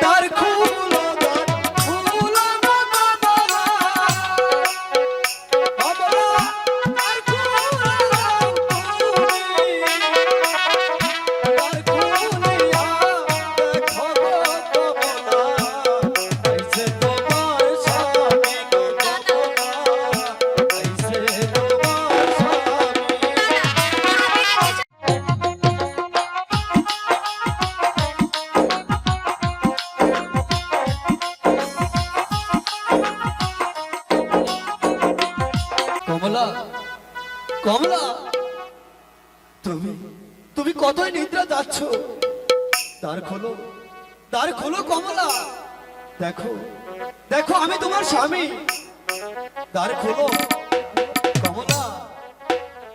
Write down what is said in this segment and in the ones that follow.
দ্বার কমলা কমলা তুমি তুমি কতই নিদ্রা যাচ্ছ? দ্বার খোলো খোলো কমলা। দেখো দেখো আমি তোমার স্বামী। দ্বার খোলো কমলা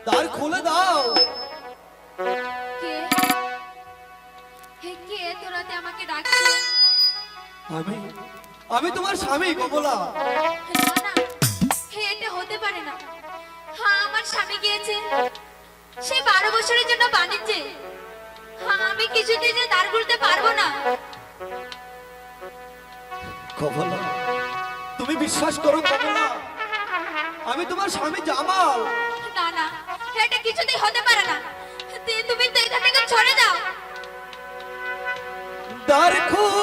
দ্বার খুলে দাও। আমি আমি তোমার স্বামী কমলা। হতে পারে না। হ্যাঁ আমার স্বামী গিয়েছে। সে বারো বছরের জন্য বাণিজ্যে হ্যাঁ আমি কিছুতেই যে দাঁড় খুলতে পারব না। কমলা তুমি বিশ্বাস করো কমলা আমি তোমার স্বামী জামাল। না না এটা কিছুতেই হতে পারে না। তুমি তো এখান থেকে সরে যাও। খুলো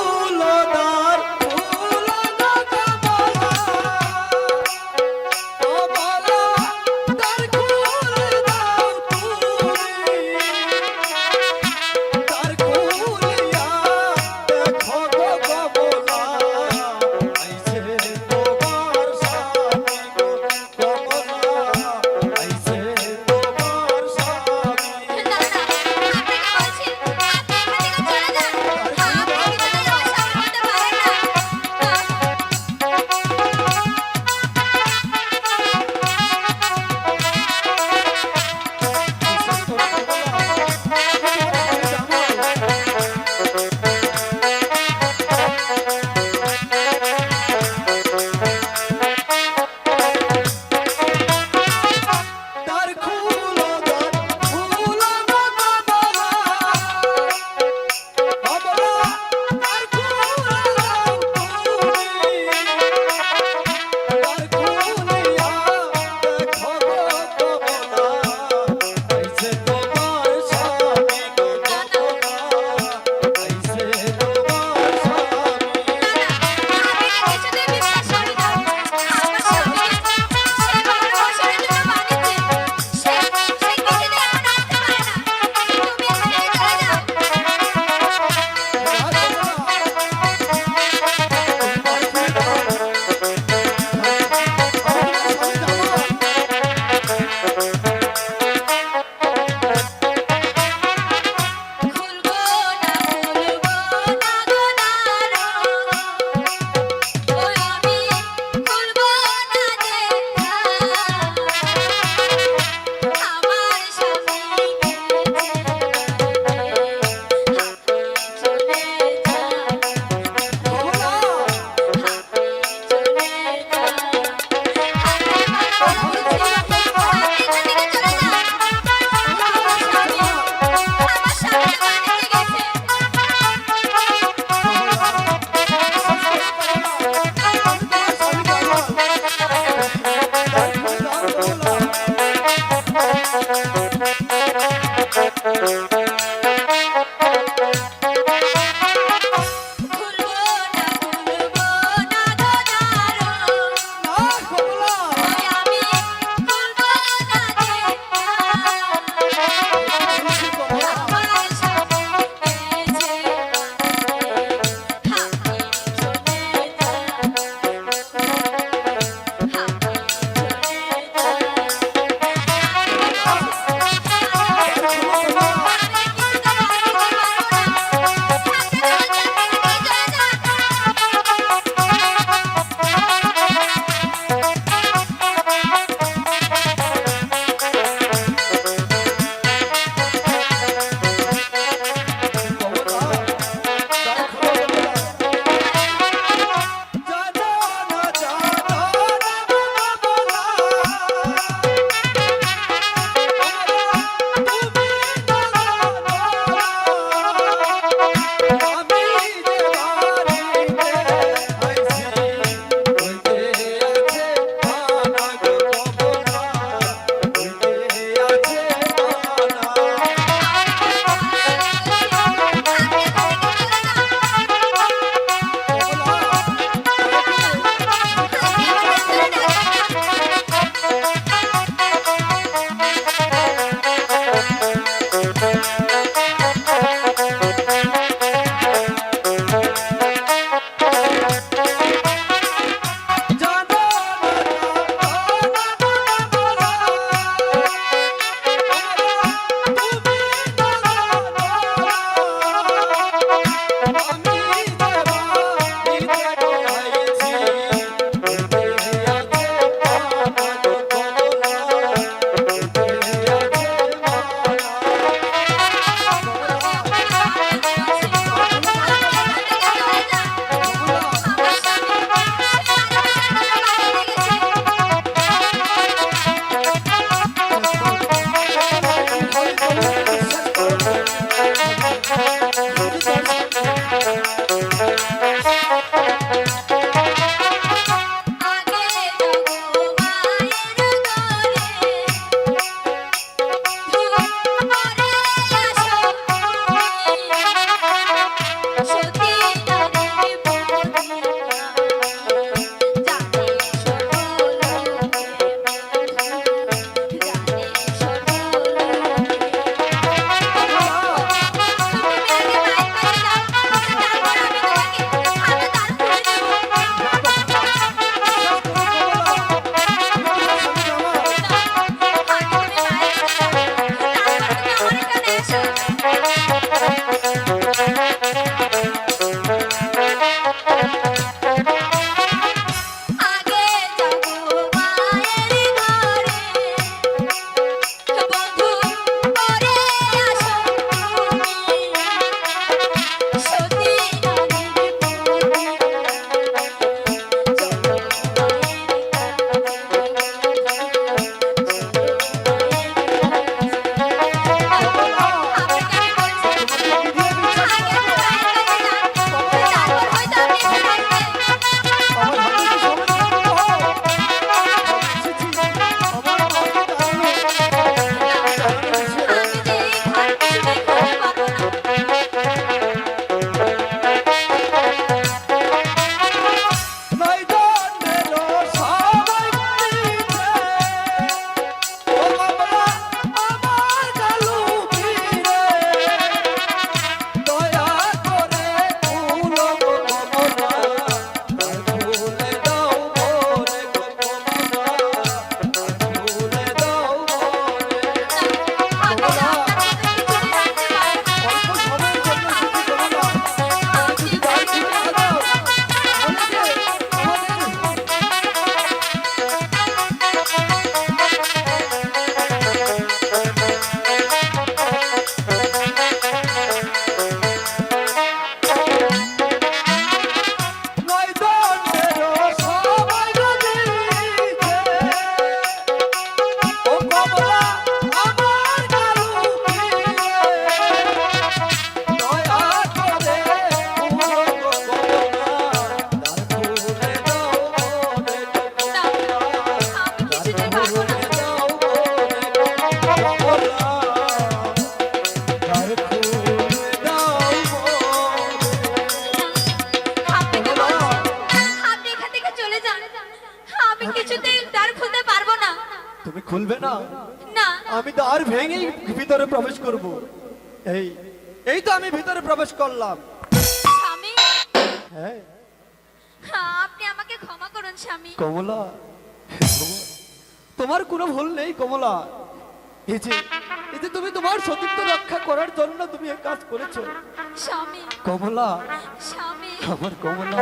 খুলবে না? না। আমি তো আর ভেঙেই ভিতরে প্রবেশ করব। এই এই তো আমি ভিতরে প্রবেশ করলাম। স্বামী? হ্যাঁ। হ্যাঁ, আপনি আমাকে ক্ষমা করুন স্বামী। কমলা তোমার কোনো ভুল নেই কমলা। এই যে এই যে তুমি তোমার সতীত্ব রক্ষা করার জন্য তুমি এই কাজ করেছ। স্বামী। কমলা স্বামী। আমার কমলা।